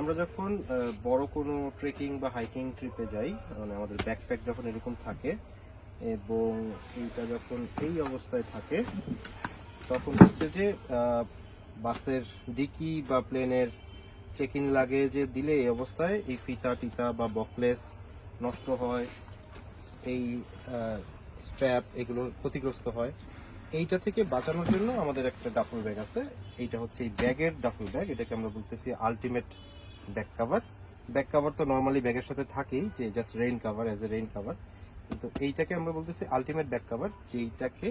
আমরা যখন বড় কোনো ট্রেকিং বা হাইকিং ট্রিপে যাই মানে আমাদের ব্যাকপ্যাক যখন এরকম থাকে, এবং এইটা যখন এই অবস্থায় থাকে, তখন হচ্ছে যে বাসের ডিকি বা প্লেনের চেক ইন লাগে যে দিলে এই অবস্থায় এই ফিতা, টিতা বা বকলেস নষ্ট হয়, এই স্ট্র্যাপ এগুলো ক্ষতিগ্রস্ত হয়। এইটা থেকে বাঁচানোর জন্য আমাদের একটা ডাফল ব্যাগ আছে। এইটা হচ্ছে এই ব্যাগের ডাফল ব্যাগ এটাকে আমরা বলতেছি ultimate back cover back cover তো নর্মালি ব্যাগের সাথে থাকেই যে just rain cover as a rain cover কিন্তু এইটাকে আমরা বলতেছি আলটিমেট ব্যাক কাভার যেইটাকে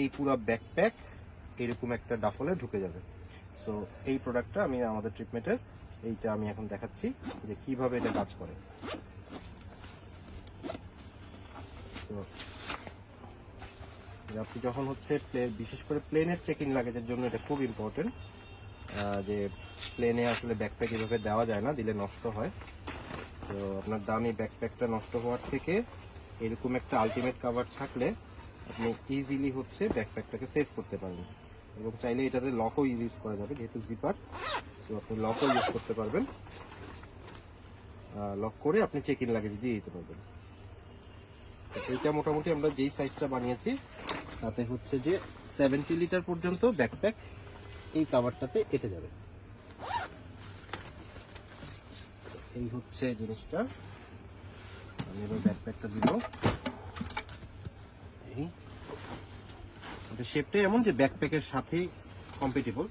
এই পুরো ব্যাকপ্যাক এরকম একটা ডাফলে ঢুকে যাবে। সো এই প্রোডাক্টটা আমি, আমাদের ট্রিটমেন্টের এইটা আমি এখন দেখাচ্ছি যে কীভাবে এটা কাজ করে। তো যে আপনি যখন হচ্ছে বিশেষ করে প্লেনের চেক ইন লাগেজের জন্য এটা খুব ইম্পর্টেন্ট যে প্লেনে আসলে ব্যাকপ্যাক এভাবে দেওয়া যায় না, দিলে নষ্ট হয়। তো আপনার দামি ব্যাকপ্যাকটা নষ্ট হওয়ার থেকে এরকম একটা আলটিমেট কাভার থাকলে আপনি ইজিলি হচ্ছে ব্যাকপ্যাকটাকে সেভ করতে পারবেন এবং চাইলে এটাতে লকও ইউজ করা যাবে, যেহেতু জিপার সো আপনি লকও ইউজ করতে পারবেন। লক করে আপনি চেক ইন লাগেজ দিয়ে দিতে পারবেন। তো এইটা মোটামুটি আমরা যেই সাইজটা বানিয়েছি তাতে হচ্ছে যে সেভেন্টি লিটার পর্যন্ত ব্যাকপ্যাক এই কাভারটাতে এটে যাবে। এই হচ্ছে জিনিসটা। আমি এবার ব্যাকপ্যাকটা দিব। এই। এটা শেপটা এমন যে ব্যাকপ্যাকের সাথেই কম্পিটেবল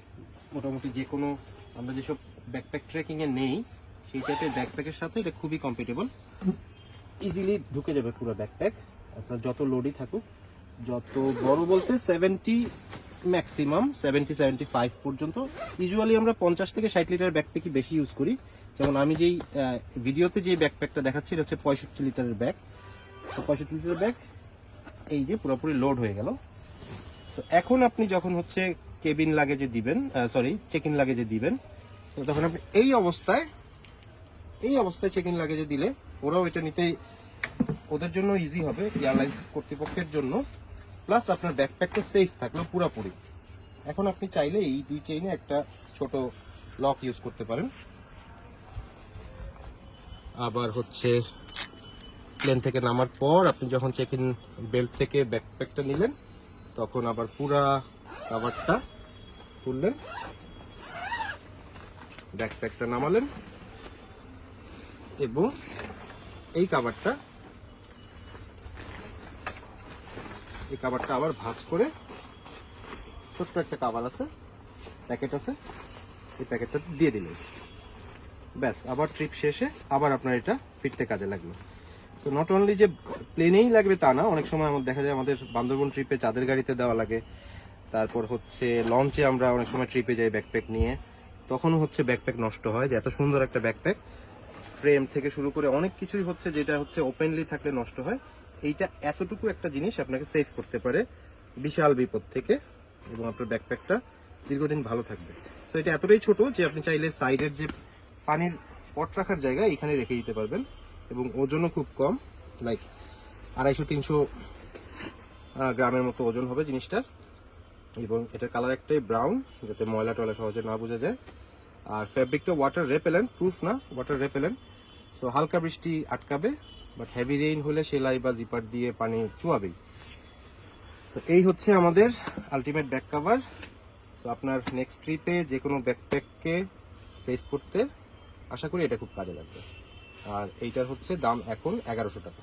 মোটামুটি যে কোনো, আমরা যেসব ব্যাকপ্যাক ট্রেকিং এ নেই, সেই টাইপের ব্যাকপ্যাকের সাথে এটা খুবই কম্পিটেবল ইজিলি ঢুকে যাবে পুরো ব্যাকপ্যাক আপনার যত লোডই থাকুক যত বড় বলতে seventy maximum seventy seventy five পর্যন্ত। ইউজুয়ালি আমরা পঞ্চাশ থেকে ষাট লিটার ব্যাকপ্যাকই বেশি ইউজ করি। যেমন আমি যেই ভিডিওতে যে ব্যাকপ্যাকটা দেখাচ্ছি, এটা হচ্ছে পঁয়ষট্টি লিটারের ব্যাগ তো পঁয়ষট্টি লিটারের ব্যাগ এই যে পুরোপুরি লোড হয়ে গেল। তো এখন আপনি যখন হচ্ছে কেবিন লাগেজে দিবেন সরি চেক ইন লাগেজে দিবেন, তো তখন আপনি এই অবস্থায় এই অবস্থায় চেক ইন লাগেজে দিলে ওরাও এটা নিতে, ওদের জন্য ইজি হবে এয়ারলাইন্স কর্তৃপক্ষের জন্য। প্লাস আপনার ব্যাকপ্যাকটা সেফ থাকল পুরোপুরি। এখন আপনি চাইলে এই দুই চেইনে একটা ছোট লক ইউজ করতে পারেন। আবার হচ্ছে প্লেন থেকে নামার পর আপনি যখন চেক ইন বেল্ট থেকে ব্যাকপ্যাকটা নিলেন, তখন আবার পুরা কাভারটা খুললেন। ব্যাকপ্যাকটা নামালেন। এবং এই কাভারটা এই কাবারটা আবার ভাঁজ করে ছোট্ট একটা কাবার আছে প্যাকেট আছে, এই প্যাকেটটা দিয়ে দিলেন। ব্যাস, আবার ট্রিপ শেষে আবার আপনার এটা ফিরতে কাজে লাগল। তো নট অনলি যে প্লেনেই লাগবে তা না, অনেক সময় আমার দেখা যায় আমাদের বান্দরবন ট্রিপে চাঁদের গাড়িতে দেওয়া লাগে। তারপর হচ্ছে লঞ্চে আমরা অনেক সময় ট্রিপে যাই ব্যাকপ্যাক নিয়ে। তখনও হচ্ছে ব্যাকপ্যাক নষ্ট হয় যে এত সুন্দর একটা ব্যাকপ্যাক ফ্রেম থেকে শুরু করে অনেক কিছুই হচ্ছে যেটা হচ্ছে ওপেনলি থাকলে নষ্ট হয়। এইটা এতটুকু একটা জিনিস আপনাকে সেভ করতে পারে বিশাল বিপদ থেকে এবং আপনার ব্যাকপ্যাকটা দীর্ঘদিন ভালো থাকবে। তো এটা এতটাই ছোট যে আপনি চাইলে সাইডের যে পানির পট রাখার জায়গা এখানে রেখে দিতে পারবেন এবং ওজনও খুব কম লাইক আড়াইশো তিনশো গ্রামের মতো ওজন হবে জিনিসটার এবং এটার কালার একটাই ব্রাউন যাতে ময়লা টয়লা সহজে না বোঝা যায়। আর ফ্যাব্রিকটা ওয়াটার রেপেলেন্ট প্রুফ না ওয়াটার রেপেলেন্ট সো হালকা বৃষ্টি আটকাবে বাট হেভি রেইন হলে সেলাই বা জিপার দিয়ে পানি চুয়াবেই। তো এই হচ্ছে আমাদের আলটিমেট ব্যাক কাভার তো আপনার নেক্সট ট্রিপে যে কোনো ব্যাকপ্যাককে সেভ করতে আশা করি এটা খুব কাজে লাগবে। আর এইটার হচ্ছে দাম এখন এগারোশো টাকা।